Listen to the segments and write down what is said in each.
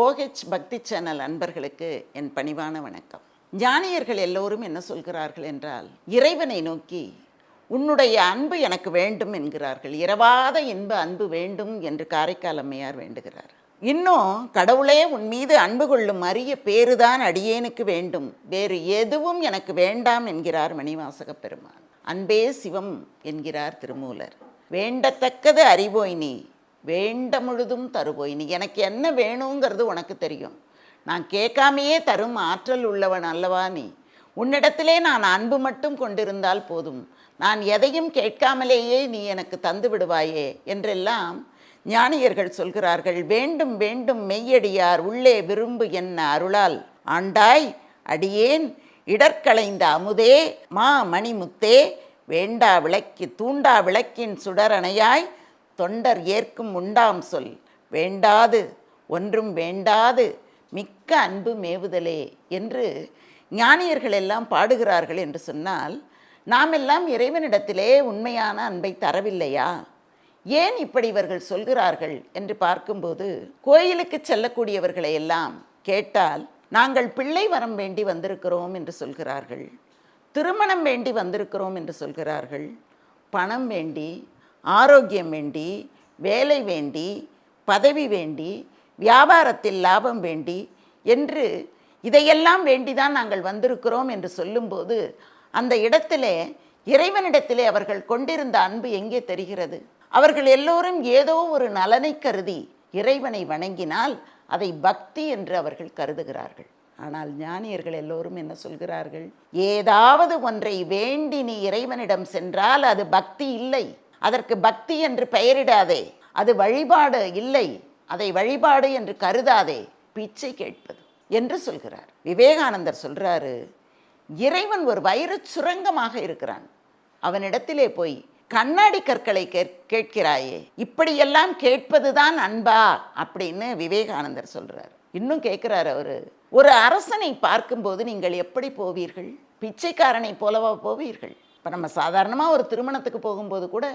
OH பக்தி channel அன்பர்களுக்கு என் பணிவான வணக்கம். ஞானியர்கள் எல்லோரும் என்ன சொல்கிறார்கள் என்றால் இறைவனை நோக்கி உன்னுடைய அன்பு எனக்கு வேண்டும் என்கிறார்கள். இரவாத இன்ப அன்பு வேண்டும் என்று காரைக்கால் அம்மையார் வேண்டுகிறார். இன்னும் கடவுளே உன் மீது அன்பு கொள்ளும் அரிய பேறுதான் அடியேனுக்கு வேண்டும். வேறு எதுவும் எனக்கு வேண்டாம் என்கிறார் மணிவாசக பெருமான். அன்பே சிவம் என்கிறார் திருமூலர். வேண்டத்தக்கது அறிவோய் நீ. வேண்ட முழுதும் தருவோய் நீ எனக்கு என்ன வேணுங்கிறது உனக்கு தெரியும். நான் கேட்காமையே தரும் ஆற்றல் உள்ளவன் அல்லவா நீ? உன்னிடத்திலே நான் அன்பு மட்டும் கொண்டிருந்தால் போதும். நான் எதையும் கேட்காமலேயே நீ எனக்கு தந்து விடுவாயே என்றெல்லாம் ஞானியர்கள் சொல்கிறார்கள். வேண்டும் வேண்டும் மெய்யடியார் உள்ளே விரும்பு என்ன அருளால்? ஆண்டாய் அடியேன் இடர்களைந்த அமுதே மா மணிமுத்தே வேண்டா விளக்கி தூண்டா விளக்கின் சுடரணையாய் தொண்டர் ஏற்கும் உண்டாம் சொல். வேண்டாது ஒன்றும் வேண்டாது மிக்க அன்பு மேவுதலே என்று ஞானியர்கள் எல்லாம் பாடுகிறார்கள் என்று சொன்னால் நாம் எல்லாம் இறைவனிடத்திலே உண்மையான அன்பை தரவில்லையா? ஏன் இப்படி இவர்கள் சொல்கிறார்கள்? என்று பார்க்கும்போது கோயிலுக்கு செல்லக்கூடியவர்களை எல்லாம் கேட்டால் நாங்கள் பிள்ளை வரம் வேண்டி வந்திருக்கிறோம் என்று சொல்கிறார்கள். திருமணம் வேண்டி வந்திருக்கிறோம் என்று சொல்கிறார்கள். பணம் வேண்டி ஆரோக்கியம் வேண்டி வேலை வேண்டி பதவி வேண்டி வியாபாரத்தில் லாபம் வேண்டி என்று இதையெல்லாம் வேண்டிதான் நாங்கள் வந்திருக்கிறோம் என்று சொல்லும்போது அந்த இடத்திலே இறைவனிடத்திலே அவர்கள் கொண்டிருந்த அன்பு எங்கே தெரிகிறது? அவர்கள் எல்லோரும் ஏதோ ஒரு நலனை கருதி இறைவனை வணங்கினால் அதை பக்தி என்று அவர்கள் கருதுகிறார்கள். ஆனால் ஞானியர்கள் எல்லோரும் என்ன சொல்கிறார்கள்? ஏதாவது ஒன்றை வேண்டி நீ இறைவனிடம் சென்றால் அது பக்தி இல்லை. அதற்கு பக்தி என்று பெயரிடாதே. அது வழிபாடு இல்லை. அதை வழிபாடு என்று கருதாதே. பிச்சை கேட்பது என்று சொல்கிறார். விவேகானந்தர் சொல்கிறாரு இறைவன் ஒரு வயிறு சுரங்கமாக இருக்கிறான். அவனிடத்திலே போய் கண்ணாடி கற்களை கேட்கிறாயே. இப்படியெல்லாம் கேட்பதுதான் அன்பா? அப்படின்னு விவேகானந்தர் சொல்கிறார் இன்னும் கேட்குறாரு அவரு ஒரு அரசனை பார்க்கும்போது நீங்கள் எப்படி போவீர்கள்? பிச்சைக்காரனை போலவா போவீர்கள்? இப்போ நம்ம சாதாரணமாக ஒரு திருமணத்துக்கு போகும்போது கூட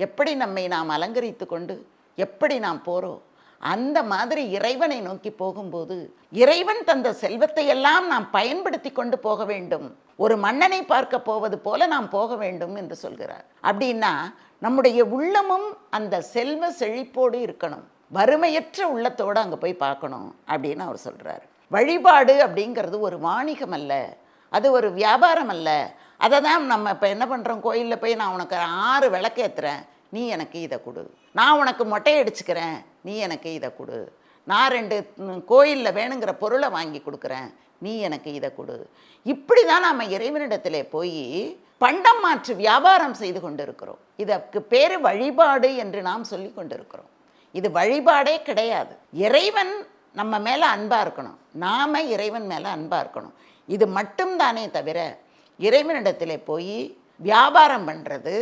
எப்படி நம்மை நாம் அலங்கரித்து கொண்டு எப்படி நாம் போகிறோம் அந்த மாதிரி இறைவனை நோக்கி போகும்போது இறைவன் தந்த செல்வத்தை எல்லாம் நாம் பயன்படுத்தி கொண்டு போக வேண்டும். ஒரு மன்னனை பார்க்க போவது போல நாம் போக வேண்டும் என்று சொல்கிறார். அப்படின்னா நம்முடைய உள்ளமும் அந்த செல்வ செழிப்போடு இருக்கணும். வறுமையற்ற உள்ளத்தோடு அங்கே போய் பார்க்கணும் அப்படின்னு அவர் சொல்கிறார் வழிபாடு அப்படிங்கிறது ஒரு வாணிகம் அல்ல. அது ஒரு வியாபாரம் அல்ல. அதை தான் நம்ம இப்போ என்ன பண்ணுறோம் கோயிலில் போய் நான் உனக்கு ஆறு விளக்கேற்றுறேன் நீ எனக்கு இதை கொடு. நான் உனக்கு மொட்டை அடிச்சுக்கிறேன். நீ எனக்கு இதை கொடு. நான் ரெண்டு கோயிலில் வேணுங்கிற பொருளை வாங்கி கொடுக்குறேன். நீ எனக்கு இதை கொடு. இப்படி தான் நாம் இறைவனிடத்தில் போய் பண்டம் மாற்று வியாபாரம் செய்து கொண்டு இருக்கிறோம் இதற்கு பேர் வழிபாடு என்று நாம் சொல்லி கொண்டிருக்கிறோம். இது வழிபாடே கிடையாது. இறைவன் நம்ம மேலே அன்பாக இருக்கணும். நாம் இறைவன் மேலே அன்பாக இருக்கணும். இது மட்டும்தானே தவிர இறைவனிடத்தில் போய் வியாபாரம் பண்ணுறது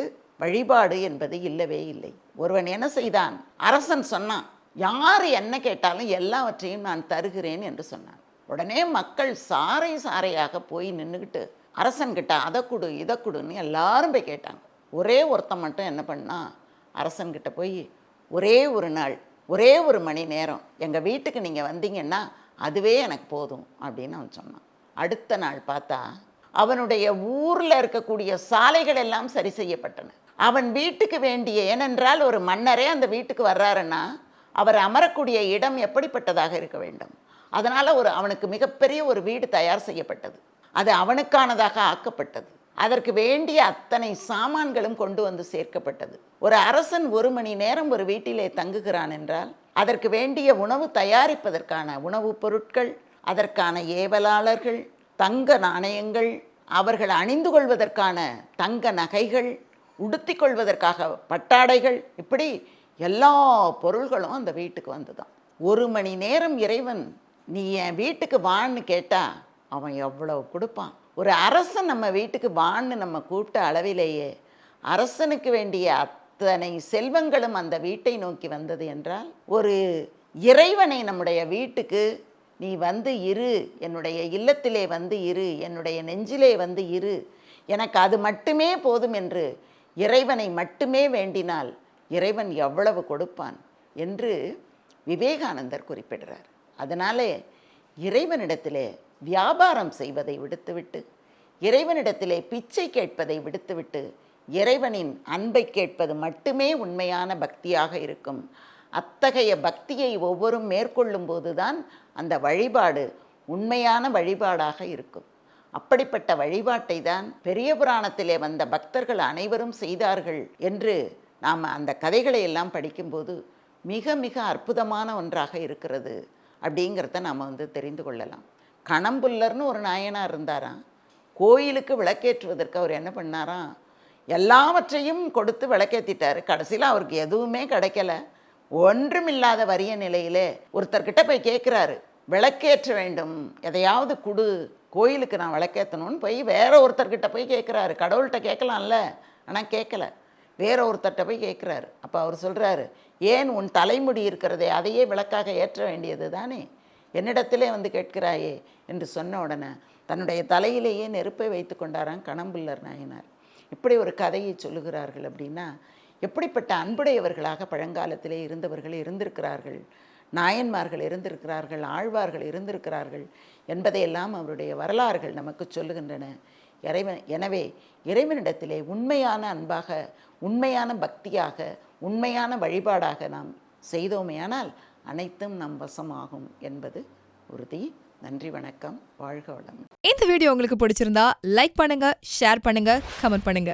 வழிபாடு என்பது இல்லவே இல்லை. ஒருவன் என்ன செய்தான்? அரசன் சொன்னான் யார் என்ன கேட்டாலும் எல்லாவற்றையும் நான் தருகிறேன் என்று சொன்னான். உடனே மக்கள் சாறை சாறையாக போய் நின்றுக்கிட்டு அரசன்கிட்ட அதை கொடு இதை கொடுன்னு எல்லாரும் போய் கேட்டாங்க. ஒரே ஒருத்தன் மட்டும் என்ன பண்ணா? அரசன்கிட்ட போய் ஒரே ஒரு நாள் ஒரே ஒரு மணி நேரம் எங்கள் வீட்டுக்கு நீங்கள் வந்தீங்கன்னா அதுவே எனக்கு போதும் அப்படின்னு அவன் சொன்னான். அடுத்த நாள் பார்த்தா அவனுடைய ஊரில் இருக்கக்கூடிய சாலைகள் எல்லாம் சரி செய்யப்பட்டன. அவன் வீட்டுக்கு வேண்டிய ஏனென்றால் ஒரு மன்னரே அந்த வீட்டுக்கு வர்றாருன்னா அவர் அமரக்கூடிய இடம் எப்படிப்பட்டதாக இருக்க வேண்டும்? அதனால் ஒரு அவனுக்கு மிகப்பெரிய ஒரு வீடு தயார் செய்யப்பட்டது. அது அவனுக்கானதாக ஆக்கப்பட்டது. அதற்கு வேண்டிய அத்தனை சாமான்களும் கொண்டு வந்து சேர்க்கப்பட்டது. ஒரு அரசன் ஒரு மணி நேரம் ஒரு வீட்டிலே தங்குகிறான் என்றால் அதற்கு வேண்டிய உணவு தயாரிப்பதற்கான உணவுப் பொருட்கள் அதற்கான ஏவலாளர்கள் தங்க நாணயங்கள் அவர்கள் அணிந்து கொள்வதற்கான தங்க நகைகள் உடுத்தி கொள்வதற்காக பட்டாடைகள் இப்படி எல்லா பொருள்களும் அந்த வீட்டுக்கு வந்துதான். ஒரு மணி நேரம் இறைவன் நீ என் வீட்டுக்கு வான்னு கேட்டால் அவன் எவ்வளோ கொடுப்பான்? ஒரு அரசன் நம்ம வீட்டுக்கு வான்னு நம்ம கூப்பிட்ட அளவிலேயே அரசனுக்கு வேண்டிய அத்தனை செல்வங்களும் அந்த வீட்டை நோக்கி வந்தது என்றால் ஒரு இறைவனை நம்முடைய வீட்டுக்கு நீ வந்து இரு என்னுடைய இல்லத்திலே வந்து இரு என்னுடைய நெஞ்சிலே வந்து இரு. எனக்கு அது மட்டுமே போதும் என்று இறைவனை மட்டுமே வேண்டினால் இறைவன் எவ்வளவு கொடுப்பான் என்று விவேகானந்தர் குறிப்பிடுறார். அதனாலே இறைவனிடத்திலே வியாபாரம் செய்வதை விடுத்துவிட்டு இறைவனிடத்திலே பிச்சை கேட்பதை விடுத்துவிட்டு இறைவனின் அன்பை கேட்பது மட்டுமே உண்மையான பக்தியாக இருக்கும். அத்தகைய பக்தியை ஒவ்வொரும் மேற்கொள்ளும் போதுதான் அந்த வழிபாடு உண்மையான வழிபாடாக இருக்கும். அப்படிப்பட்ட வழிபாட்டை தான் பெரிய புராணத்திலே வந்த பக்தர்கள் அனைவரும் செய்தார்கள் என்று நாம் அந்த கதைகளை எல்லாம் படிக்கும்போது மிக மிக அற்புதமான ஒன்றாக இருக்கிறது அப்படிங்கிறத நாம் வந்து தெரிந்து கொள்ளலாம். கணம்புல்லர்னு ஒரு நாயனாக இருந்தாராம். கோயிலுக்கு விளக்கேற்றுவதற்கு அவர் என்ன பண்ணாராம்? எல்லாவற்றையும் கொடுத்து விளக்கேற்றிட்டார் கடைசியில் அவருக்கு எதுவுமே கிடைக்கல. ஒன்றுமில்லாத வறிய நிலையிலே ஒருத்தர்கிட்ட போய் கேட்குறாரு விளக்கேற்ற வேண்டும். எதையாவது கொடு. கோயிலுக்கு நான் விளக்கேற்றணும்னு போய் வேற ஒருத்தர்கிட்ட போய் கேட்குறாரு கடவுள்கிட்ட கேட்கலாம்ல ஆனால் கேட்கல வேற ஒருத்தர்கிட்ட போய் கேட்குறாரு அப்போ அவர் சொல்கிறாரு ஏன் உன் தலைமுடி இருக்கிறதே அதையே விளக்காக ஏற்ற வேண்டியது தானே? என்னிடத்திலே வந்து கேட்கிறாயே? என்று சொன்ன உடனே தன்னுடைய தலையிலேயே நெருப்பை வைத்து கொண்டாராம் கணம்புல்லர் நாயனார். இப்படி ஒரு கதையை சொல்லுகிறார்கள் அப்படின்னா எப்படிப்பட்ட அன்புடையவர்களாக பழங்காலத்திலே இருந்தவர்கள் இருந்திருக்கிறார்கள்? நாயன்மார்கள் இருந்திருக்கிறார்கள் ஆழ்வார்கள் இருந்திருக்கிறார்கள் என்பதையெல்லாம் அவருடைய வரலாறுகள் நமக்கு சொல்லுகின்றன. இறைவன் எனவே இறைவனிடத்திலே உண்மையான அன்பாக உண்மையான பக்தியாக உண்மையான வழிபாடாக நாம் செய்தோமேயானால் அனைத்தும் நம் வசமாகும் என்பது உறுதி. நன்றி வணக்கம் வாழ்க வளம். இந்த வீடியோ உங்களுக்கு பிடிச்சிருந்தா லைக் பண்ணுங்க ஷேர் பண்ணுங்க கமெண்ட் பண்ணுங்க.